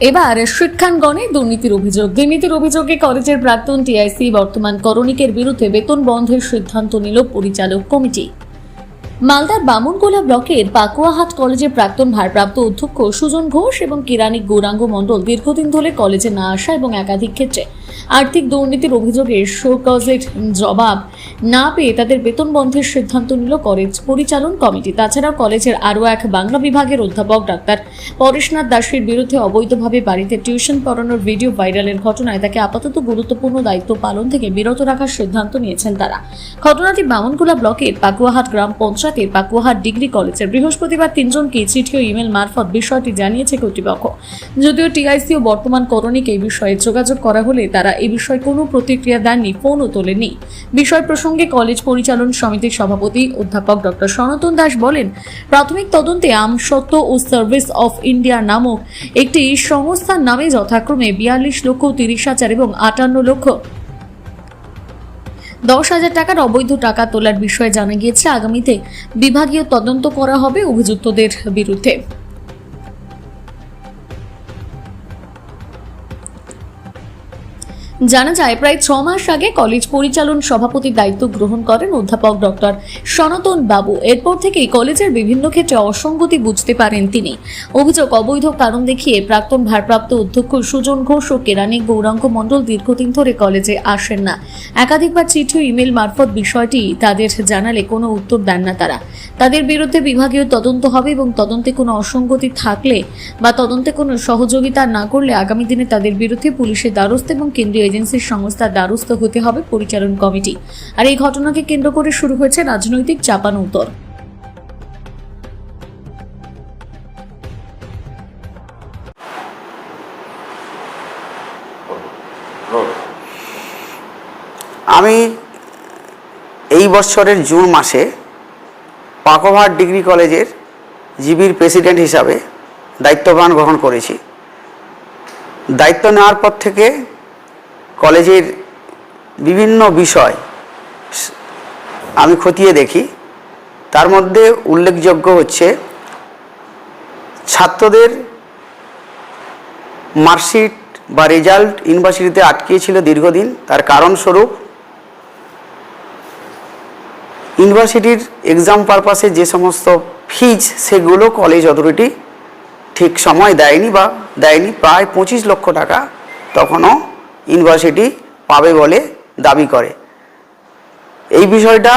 এবার শিক্ষাঙ্গনে দুর্নীতির অভিযোগ। দুর্নীতির অভিযোগে কলেজের প্রাক্তন টিআইসি বর্তমান করণিকের বিরুদ্ধে বেতন বন্ধের সিদ্ধান্ত নিল পরিচালক কমিটি। মালদার বামুনগোলা ব্লকের পাকুয়াহাট কলেজের প্রাক্তন ভারপ্রাপ্ত অধ্যক্ষ সুজন ঘোষ এবং কিরানিক গৌরাঙ্গ মণ্ডল দীর্ঘদিন ধরে কলেজে না আসা এবং একাধিক ক্ষেত্রে আর্থিক দুর্নীতির অভিযোগে শোকজের জবাব না পেয়ে তাদের বেতন বন্ধের সিদ্ধান্ত নিল কলেজ পরিচালন কমিটি। তাছাড়াও কলেজের আরও এক বাংলা বিভাগের অধ্যাপক ডাক্তার পরেশনাথ দাসের বিরুদ্ধে অবৈধভাবে বাড়িতে টিউশন পড়ানোর ভিডিও ভাইরালের ঘটনায় তাকে আপাতত গুরুত্বপূর্ণ দায়িত্ব পালন থেকে বিরত রাখার সিদ্ধান্ত নিয়েছেন তারা। ঘটনাটি বামনগোলা ব্লকের পাকুয়াহাট গ্রাম পঞ্চায়েতের পাকুয়াহাট ডিগ্রি কলেজের বৃহস্পতিবার তিনজনকে চিঠি ও ইমেল মারফত বিষয়টি জানিয়েছে কর্তৃপক্ষ। যদিও টিআইসি ও বর্তমান করণিক এই বিষয়ে যোগাযোগ করা হলে তারা এই বিষয়ে কোনো প্রতিক্রিয়া দেননি, ফোনও তোলেনি বিষয় প্রসঙ্গে কলেজ পরিচালন সমিতির সভাপতি অধ্যাপক ডক্টর সনাতন দাস বলেন, প্রাথমিক তদন্তে আমসত্ত্ব ও সার্ভিস অফ ইন্ডিয়া নামক একটি সংস্থার নামে যথাক্রমে বিয়াল্লিশ লক্ষ তিরিশ হাজার এবং আটান্ন লক্ষ দশ হাজার টাকার অবৈধ টাকা তোলার বিষয়ে জানা গিয়েছে, আগামীতে বিভাগীয় তদন্ত করা হবে অভিযুক্তদের বিরুদ্ধে। জানা যায়, প্রায় ছ মাস আগে কলেজ পরিচালন সভাপতির দায়িত্ব গ্রহণ করেন অধ্যাপক ডক্টর সনাতন বাবু। এরপর থেকেই কলেজের বিভিন্ন ক্ষেত্রে অসঙ্গতি বুঝতে পারেন তিনি। অভিযোগ, অবৈধ কারণ দেখিয়ে প্রাক্তন ভারপ্রাপ্ত অধ্যক্ষ সুজন ঘোষ ও কেরানি গৌরাঙ্গ মণ্ডল দীর্ঘদিন ধরে কলেজে আসেন না। একাধিকবার চিঠি ইমেল মারফত বিষয়টি তাদের জানালে কোনো উত্তর দেন না তারা। তাদের বিরুদ্ধে বিভাগীয় তদন্ত হবে এবং তদন্তে কোনো অসঙ্গতি থাকলে বা তদন্তে কোনো সহযোগিতা না করলে আগামী দিনে তাদের বিরুদ্ধে পুলিশের দ্বারস্থ এবং কেন্দ্রীয় এজেন্সির সংস্থার দ্বারস্থ হতে হবে পরিচালন কমিটি। আর এই ঘটনাকে কেন্দ্র করে শুরু হয়েছে রাজনৈতিক চাপানো উত্তর। আমি এই বছরের জুন মাসে পাকোভার ডিগ্রি কলেজের জিবির প্রেসিডেন্ট হিসাবে দায়িত্বভান গ্রহণ করেছি। দায়িত্ব নেওয়ার পর থেকে কলেজের বিভিন্ন বিষয় আমি খতিয়ে দেখি। তার মধ্যে উল্লেখযোগ্য হচ্ছে ছাত্রদের মার্কশিট বা রেজাল্ট ইউনিভার্সিটিতে আটকিয়েছিল দীর্ঘদিন। তার কারণস্বরূপ ইউনিভার্সিটির এক্সাম পারপাসে যে সমস্ত ফিজ সেগুলো কলেজ অথরিটি ঠিক সময় দেয়নি বা দেয়নি। প্রায় পঁচিশ লক্ষ টাকা তখনও ইউনিভার্সিটি পাবে বলে দাবি করে। এই বিষয়টা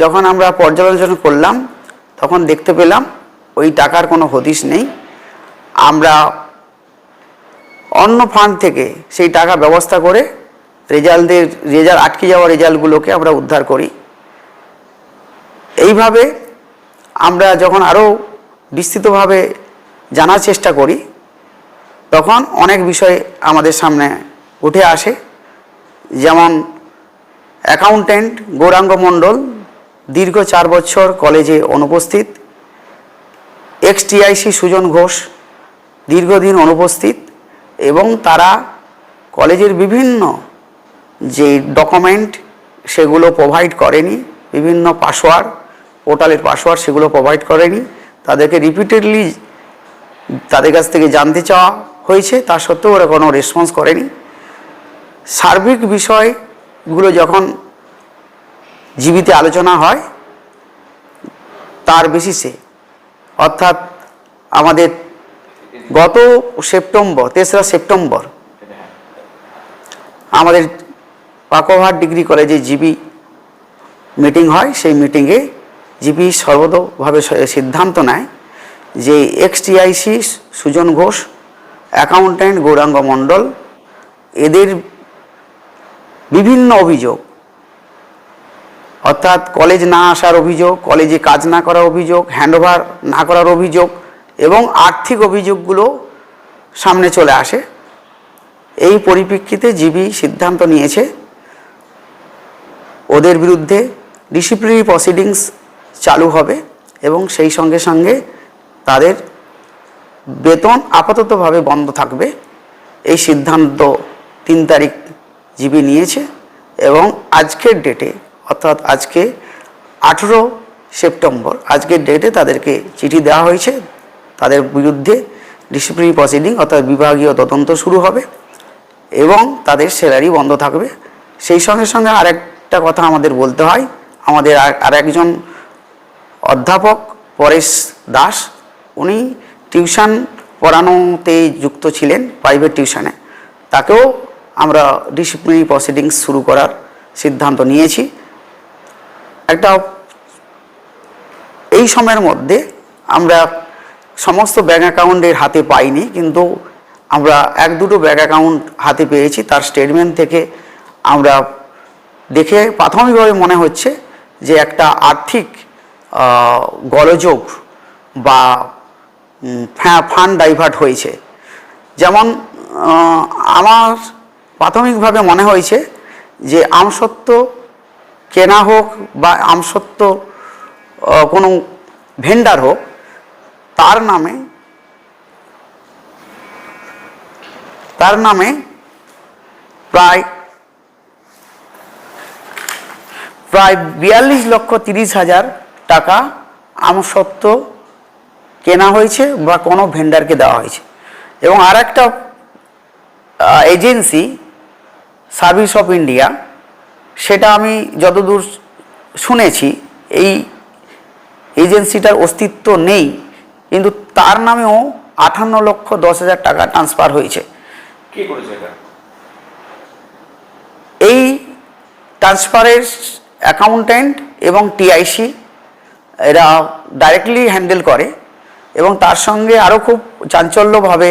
যখন আমরা পর্যালোচনা করলাম, তখন দেখতে পেলাম ওই টাকার কোনো হদিশ নেই। আমরা অন্য ফান্ড থেকে সেই টাকা ব্যবস্থা করে রেজাল্টদের রেজাল্ট, আটকে যাওয়া রেজাল্টগুলোকে আমরা উদ্ধার করি। এইভাবে আমরা যখন আরও বিস্তৃতভাবে জানার চেষ্টা করি, তখন অনেক বিষয় আমাদের সামনে উঠে আসে। যেমন অ্যাকাউন্ট্যান্ট গৌরাঙ্গ মণ্ডল দীর্ঘ চার বছর কলেজে অনুপস্থিত। এক্স টিআইসি সুজন ঘোষ দীর্ঘদিন অনুপস্থিত এবং তারা কলেজের বিভিন্ন যে ডকুমেন্ট সেগুলো প্রোভাইড করেনি, বিভিন্ন পাসওয়ার্ড পোর্টালের পাসওয়ার্ড সেগুলো প্রোভাইড করেনি। তাদেরকে রিপিটেডলি তাদের কাছ থেকে জানতে চাওয়া হয়েছে, তা সত্ত্বেও ওরা কোনো রেসপন্স করেনি। সার্বিক বিষয়গুলো যখন জীবিতে আলোচনা হয়, তার বেসিসে, অর্থাৎ আমাদের গত সেপ্টেম্বর, তেসরা সেপ্টেম্বর, আমাদের পাকোভার ডিগ্রি কলেজে জিবি মিটিং হয়। সেই মিটিংয়ে জিবি সর্বতভাবে সিদ্ধান্ত নেয় যে ex TIC Sujan Ghosh, accountant Gouranga Mondal, এদের বিভিন্ন অভিযোগ। অর্থাৎ কলেজ না আসার অভিযোগ কলেজে কাজ না করার অভিযোগ হ্যান্ডওভার না করার অভিযোগ এবং আর্থিক অভিযোগগুলো সামনে চলে আসে। এই পরিপ্রেক্ষিতে জিবি সিদ্ধান্ত নিয়েছে, ওদের বিরুদ্ধে ডিসিপ্লিনারি প্রসিডিংস চালু হবে এবং সেই সঙ্গে সঙ্গে তাদের বেতন আপাততভাবে বন্ধ থাকবে। এই সিদ্ধান্ত তিন তারিখ জিবি নিয়েছে এবং আজকের ডেটে অর্থাৎ আজকে আঠেরো সেপ্টেম্বর, আজকের ডেটে তাদেরকে চিঠি দেওয়া হয়েছে। তাদের বিরুদ্ধে ডিসিপ্লিনারি প্রসিডিং অর্থাৎ বিভাগীয় তদন্ত শুরু হবে এবং তাদের স্যালারি বন্ধ থাকবে। সেই সঙ্গে সঙ্গে আরেকটা কথা আমাদের বলতে হয়, আমাদের আর- আরেকজন অধ্যাপক পরেশ দাস, উনি টিউশন পড়ানোতে যুক্ত ছিলেন প্রাইভেট টিউশনে তাকেও আমরা ডিসিপ্লিনারি প্রসিডিংস শুরু করার সিদ্ধান্ত নিয়েছি। একটা, এই সময়ের মধ্যে আমরা সমস্ত ব্যাঙ্ক অ্যাকাউন্টের হাতে পাইনি, কিন্তু আমরা এক দুটো ব্যাঙ্ক অ্যাকাউন্ট হাতে পেয়েছি। তার স্টেটমেন্ট থেকে আমরা দেখে প্রাথমিকভাবে মনে হচ্ছে যে একটা আর্থিক গলযোগ বা ফান্ড ডাইভার্ট হয়েছে। যেমন আমার প্রাথমিকভাবে মনে হয়েছে যে আমসত্ত্ব কেনা হোক বা আমসত্ত্ব আহ, কোনো ভেন্ডার হোক তার নামে তার নামে প্রায় প্রায় বিয়াল্লিশ লক্ষ তিরিশ হাজার টাকা আমসত্ত্ব কেনা হয়েছে বা কোনো ভেন্ডারকে দেওয়া হয়েছে। এবং আর একটা এজেন্সি সার্ভিস অফ ইন্ডিয়া সেটা আমি যতদূর শুনেছি এই এজেন্সিটার অস্তিত্ব নেই কিন্তু তার নামেও আটান্ন লক্ষ দশ হাজার টাকা ট্রান্সফার হয়েছে। কে করেছে এটা? এই ট্রান্সফারের অ্যাকাউন্ট্যান্ট এবং টিআইসি এরা ডাইরেক্টলি হ্যান্ডেল করে এবং তার সঙ্গে আরও খুব চাঞ্চল্যভাবে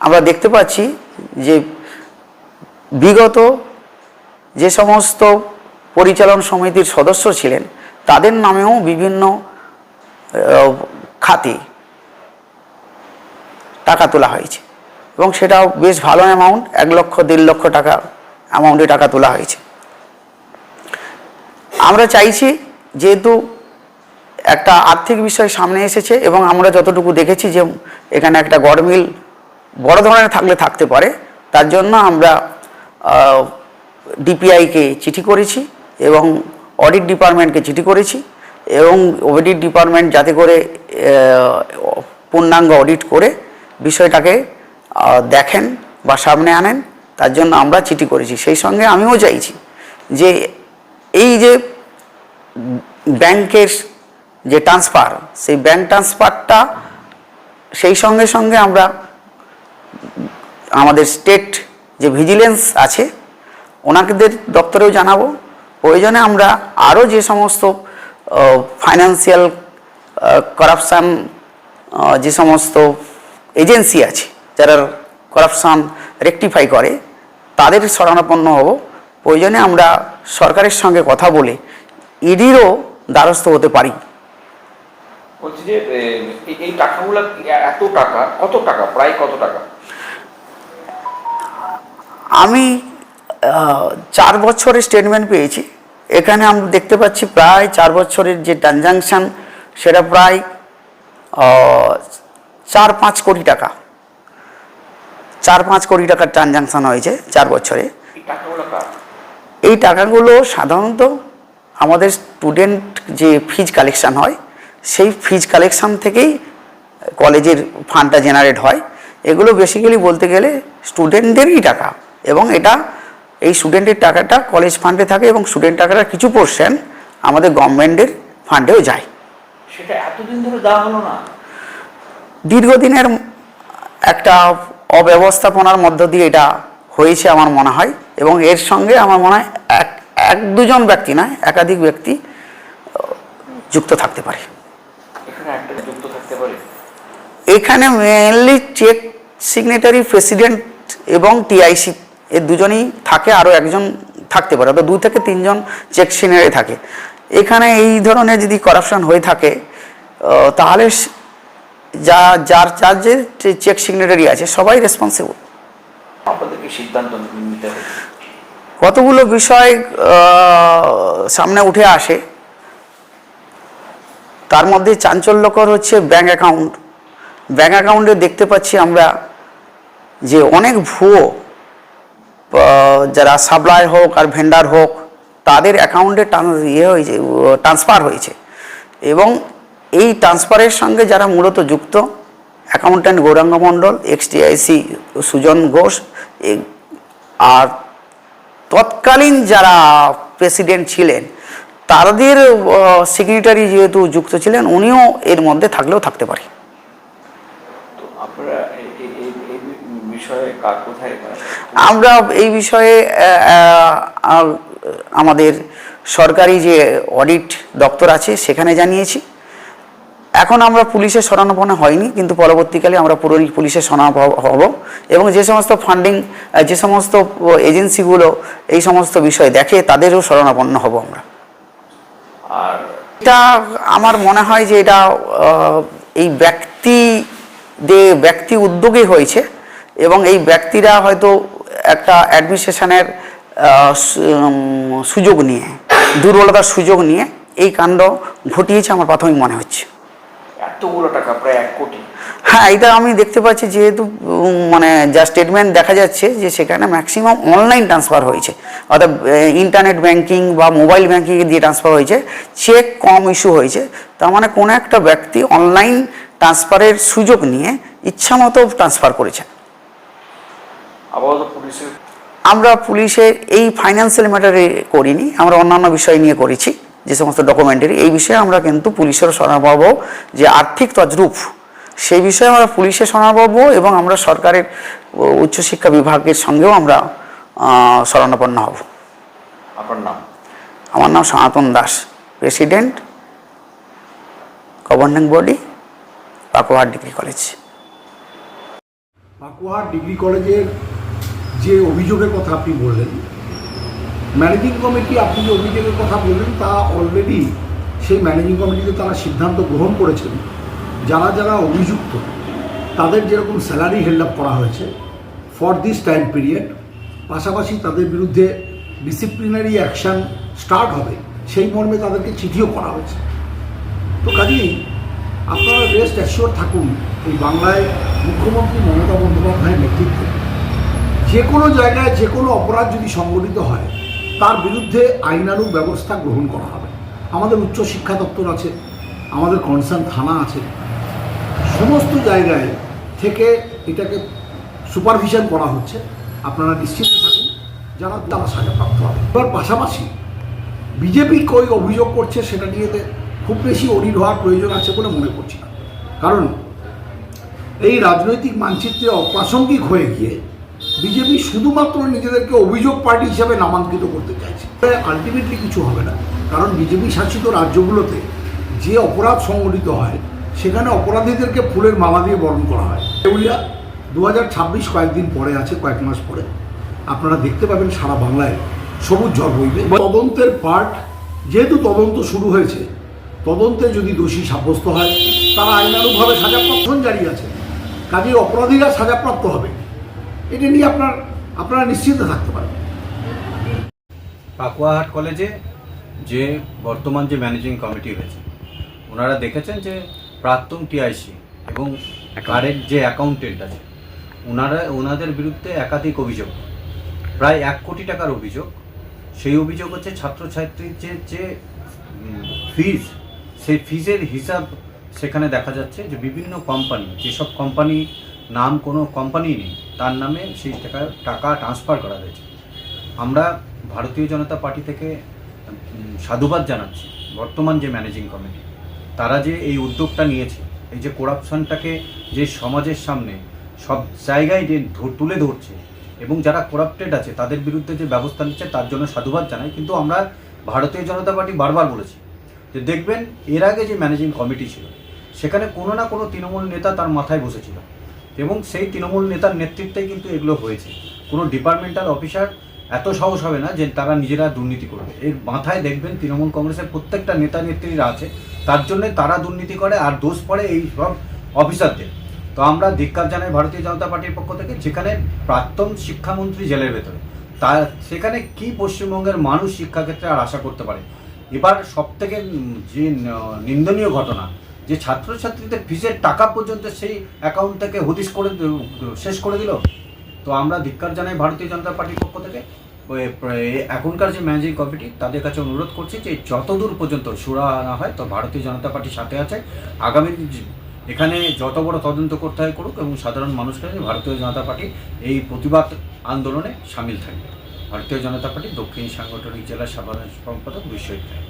আমরা দেখতে পাচ্ছি যে বিগত যে সমস্ত পরিচালন সমিতির সদস্য ছিলেন, তাদের নামেও বিভিন্ন খাতে টাকা তোলা হয়েছে। এবং সেটাও বেশ ভালো অ্যামাউন্ট এক লক্ষ, দেড় লক্ষ টাকা অ্যামাউন্টে টাকা তোলা হয়েছে। আমরা চাইছি যেহেতু একটা আর্থিক বিষয় সামনে এসেছে এবং আমরা যতটুকু দেখেছি যে এখানে একটা গড়মিল বড় ধরনের থাকলে থাকতে পারে, তার জন্য আমরা ডিপিআইকে চিঠি করেছি এবং অডিট ডিপার্টমেন্টকে চিঠি করেছি এবং অডিট ডিপার্টমেন্ট যাতে করে পূর্ণাঙ্গ অডিট করে বিষয়টাকে দেখেন বা সামনে আনেন, তার জন্য আমরা চিঠি করেছি। সেই সঙ্গে আমিও চাইছি যে এই যে ব্যাংকের যে ট্রান্সফার সেই ব্যাংক ট্রান্সফারটা সেই সঙ্গে সঙ্গে আমরা আমাদের স্টেট যে ভিজিলেন্স আছে, ওনাদের দপ্তরেও জানাব। প্রয়োজনে আমরা আরও যে সমস্ত ফাইন্যান্সিয়াল করাপশান যে সমস্ত এজেন্সি আছে, যারা করাপশান রেকটিফাই করে, তাদের শরণাপন্ন হব। প্রয়োজনে আমরা সরকারের সঙ্গে কথা বলে ইডিরও দ্বারস্থ হতে পারি। বলছি যে এই- এই টাকাগুলো এত টাকা, কত টাকা, প্রায় কত টাকা? আমি চার বছরের স্টেটমেন্ট পেয়েছি। এখানে আমরা দেখতে পাচ্ছি প্রায় চার বছরের যে ট্রানজাকশান সেটা প্রায় চার পাঁচ কোটি টাকা। চার পাঁচ কোটি টাকার ট্রানজাকশান হয়েছে চার বছরে। এই টাকাগুলো কার? এই টাকাগুলো সাধারণত আমাদের স্টুডেন্ট যে ফিজ কালেকশান হয় সেই ফিজ কালেকশান থেকেই কলেজের ফান্ডটা জেনারেট হয়। এগুলো বেসিক্যালি বলতে গেলে স্টুডেন্টদেরই টাকা। এবং এটা এই স্টুডেন্টের টাকাটা কলেজ ফান্ডে থাকে এবং স্টুডেন্ট টাকাটা কিছু পোর্শন আমাদের গভর্নমেন্টের ফান্ডেও যায়। সেটা এতদিন ধরে দেওয়া হলো না। দীর্ঘদিনের একটা অব্যবস্থাপনার মধ্য দিয়ে এটা হয়েছে আমার মনে হয় এবং এর সঙ্গে আমার মনে হয় এক এক দুজন ব্যক্তি নয় একাধিক ব্যক্তি যুক্ত থাকতে পারে। এখানে যুক্ত থাকতে পারে। এখানে মেনলি চেক সিগনেটারি প্রেসিডেন্ট এবং টিআইসি এর দুজনই থাকে আরও একজন থাকতে পারে অর্থাৎ দু থেকে তিনজন চেক সিগনেটারি থাকে। এখানে এই ধরনের যদি করাপশন হয়ে থাকে তাহলে যা যার যার যে চেক সিগনেটারি আছে সবাই রেসপন্সিবল কতগুলো বিষয় সামনে উঠে আসে তার মধ্যে চাঞ্চল্যকর হচ্ছে ব্যাঙ্ক অ্যাকাউন্ট ব্যাঙ্ক অ্যাকাউন্টে দেখতে পাচ্ছি আমরা যে অনেক ভুয়ো যারা সাপ্লাই হোক আর ভেন্ডার হোক, তাদের অ্যাকাউন্টে ইয়ে হয়েছে ট্রান্সফার হয়েছে। এবং এই ট্রান্সফারের সঙ্গে যারা মূলত যুক্ত accountant Gouranga Mondal ex TIC Sujan Ghosh আর তৎকালীন যারা প্রেসিডেন্ট ছিলেন, তাদের সেক্রেটারি যেহেতু যুক্ত ছিলেন, উনিও এর মধ্যে থাকলেও থাকতে পারে তো আপনারা এই- এই- এই এই বিষয়ে কার কোথায় আমরা এই বিষয়ে আমাদের সরকারি যে অডিট দপ্তর আছে সেখানে জানিয়েছি। এখন আমরা পুলিশের শরণাপন্ন হয়নি কিন্তু পরবর্তীকালে আমরা পুরো পুলিশের শরণাপন্ন হব এবং যে সমস্ত ফান্ডিং যে সমস্ত এজেন্সিগুলো এই সমস্ত বিষয় দেখে তাদেরও শরণাপন্ন হব আমরা। আর এটা আমার মনে হয় যে এটা এই ব্যক্তি যে ব্যক্তি উদ্যোগে হয়েছে এবং এই ব্যক্তিরা হয়তো একটা অ্যাডমিনিস্ট্রেশনের সুযোগ নিয়ে দুর্বলতার সুযোগ নিয়ে এই কাণ্ড ঘটিয়েছে আমার প্রাথমিক মনে হচ্ছে। এতগুলো টাকা প্রায় এক কোটি। হ্যাঁ এটা আমি দেখতে পাচ্ছি যেহেতু মানে যা স্টেটমেন্ট দেখা যাচ্ছে যে সেখানে ম্যাক্সিমাম অনলাইন ট্রান্সফার হয়েছে। অর্থাৎ ইন্টারনেট ব্যাংকিং বা মোবাইল ব্যাংকিং দিয়ে ট্রান্সফার হয়েছে। চেক কম ইস্যু হয়েছে। তার মানে কোনো একটা ব্যক্তি অনলাইন ট্রান্সফারের সুযোগ নিয়ে ইচ্ছামতো ট্রান্সফার করেছে। আপাতত পুলিশের আমরা পুলিশের এই ফাইন্যান্সিয়াল ম্যাটারে করিনি আমরা অন্যান্য বিষয় নিয়ে করেছি যে সমস্ত ডকুমেন্টারি এই বিষয়ে আমরা কিন্তু পুলিশের শরণাপব যে আর্থিক তদ্রূপ সেই বিষয়ে আমরা পুলিশের শরণাপব এবং আমরা সরকারের উচ্চশিক্ষা বিভাগের সঙ্গেও আমরা শরণাপন্ন হব। আপনার নাম? আমার নাম Sanatan Das president governing body Pakuar degree college Pakuahat degree কলেজের যে অভিযোগের কথা আপনি বললেন ম্যানেজিং কমিটি আপনি যে অভিযোগের কথা বললেন, তা অলরেডি সেই ম্যানেজিং কমিটিতে তারা সিদ্ধান্ত গ্রহণ করেছেন। যারা যারা অভিযুক্ত, তাদের যেরকম স্যালারি হেল্ড আপ করা হয়েছে ফর দিস টাইম পিরিয়ড পাশাপাশি তাদের বিরুদ্ধে ডিসিপ্লিনারি অ্যাকশন স্টার্ট হবে, সেই মর্মে তাদেরকে চিঠিও করা হয়েছে। তো কাজেই আপনারা রেস্ট অ্যাসিওর থাকুন, এই বাংলায় মুখ্যমন্ত্রী মমতা বন্দ্যোপাধ্যায়ের নেতৃত্বে। যে কোনো জায়গায় যে কোনো অপরাধ যদি সংগঠিত হয়, তার বিরুদ্ধে আইনানুগ ব্যবস্থা গ্রহণ করা হবে। আমাদের উচ্চ শিক্ষা দপ্তর আছে, আমাদের কনসার্ন থানা আছে। সমস্ত জায়গায় থেকে এটাকে সুপারভিশন করা হচ্ছে। আপনারা নিশ্চিত থাকুন, যারা তারা সাজাপ্রাপ্ত হবে। এবার পাশাপাশি বিজেপি কই অভিযোগ করছে সেটা নিয়ে খুব বেশি অডিট হওয়ার প্রয়োজন আছে বলে মনে করছি না। কারণ এই রাজনৈতিক মানচিত্রে অপ্রাসঙ্গিক হয়ে গিয়ে বিজেপি শুধুমাত্র নিজেদেরকে অভিযোগ পার্টি হিসাবে নামাঙ্কিত করতে চাইছে। আলটিমেটলি কিছু হবে না। কারণ বিজেপি শাসিত রাজ্যগুলোতে যে অপরাধ সংগঠিত হয়, সেখানে অপরাধীদেরকে ফুলের মালা দিয়ে বরণ করা হয়। দেউলিয়া দু হাজার ছাব্বিশ কয়েকদিন পরে আছে, কয়েক মাস পরে। আপনারা দেখতে পাবেন সারা বাংলায় সবুজ ঝড় বইবে। তদন্তের পার্ট যেহেতু তদন্ত শুরু হয়েছে, তদন্তে যদি দোষী সাব্যস্ত হয়, তারা আইনানুগভাবে সাজাপ্রাপ্ত জারি আছে। কাজেই অপরাধীরা সাজাপ্রাপ্ত হবে। এটা নিয়ে আপনার, আপনারা নিশ্চিন্ত থাকতে পারেন। পাকুয়াহাট কলেজে যে বর্তমান যে ম্যানেজিং কমিটি হয়েছে, ওনারা দেখেছেন যে প্রাক্তন টিআইসি এবং কারেন্ট যে অ্যাকাউন্টেন্ট আছে, ওনারা, ওনাদের বিরুদ্ধে একাধিক অভিযোগ, প্রায় এক কোটি টাকার অভিযোগ। সেই অভিযোগ হচ্ছে ছাত্রছাত্রীর যে যে ফিজ সেই ফিজের হিসাব সেখানে দেখা যাচ্ছে যে বিভিন্ন কোম্পানি যেসব কোম্পানি নাম কোনো কোম্পানি নেই, তার নামে সেই টাকা টাকা ট্রান্সফার করা হয়েছে। আমরা ভারতীয় জনতা পার্টি থেকে সাধুবাদ জানাচ্ছি, বর্তমান যে ম্যানেজিং কমিটি তারা যে এই উদ্যোগটা নিয়েছে, এই যে করাপশনটাকে যে সমাজের সামনে সব জায়গায় যে তুলে ধরছে, এবং যারা করাপ্টেড আছে, তাদের বিরুদ্ধে যে ব্যবস্থা নিচ্ছে, তার জন্য সাধুবাদ জানাই, কিন্তু আমরা ভারতীয় জনতা পার্টি বারবার বলেছি যে, দেখবেন এর আগে যে ম্যানেজিং কমিটি ছিল, সেখানে কোনো না কোনো তৃণমূল নেতা তার মাথায় বসেছিল। এবং সেই তৃণমূল নেতার নেতৃত্বেই কিন্তু এগুলো হয়েছে। কোনো ডিপার্টমেন্টাল অফিসার এত সাহস হবে না যে তারা নিজেরা দুর্নীতি করবে। এর মাথায় দেখবেন তৃণমূল কংগ্রেসের প্রত্যেকটা নেতা নেত্রীরা আছে, তার জন্য তারা দুর্নীতি করে আর দোষ পড়ে এই সব অফিসারদের তো আমরা ধিক্কার জানাই ভারতীয় জনতা পার্টির পক্ষ থেকে, যেখানে প্রাক্তন শিক্ষামন্ত্রী জেলের ভেতরে। তার সেখানে কি পশ্চিমবঙ্গের মানুষ শিক্ষাক্ষেত্রে আর আশা করতে পারে? এবার সব থেকে যে নিন্দনীয় ঘটনা যে ছাত্রছাত্রীদের ফিজের টাকা পর্যন্ত সেই অ্যাকাউন্ট থেকে হদিশ করে শেষ করে দিল। তো আমরা ধিক্কার জানাই ভারতীয় জনতা পার্টির পক্ষ থেকে। এখনকার যে ম্যানেজিং কমিটি, তাদের কাছে অনুরোধ করছি যে যতদূর পর্যন্ত সুরা না হয়, তো ভারতীয় জনতা পার্টির সাথে আছে। আগামী এখানে যত বড় তদন্ত করতে হয় করুক এবং সাধারণ মানুষকে ভারতীয় জনতা পার্টি এই প্রতিবাদ আন্দোলনে সামিল থাকবে। ভারতীয় জনতা পার্টি দক্ষিণ সাংগঠনিক জেলার সাধারণ সম্পাদক বিশ্বজিৎ রায়।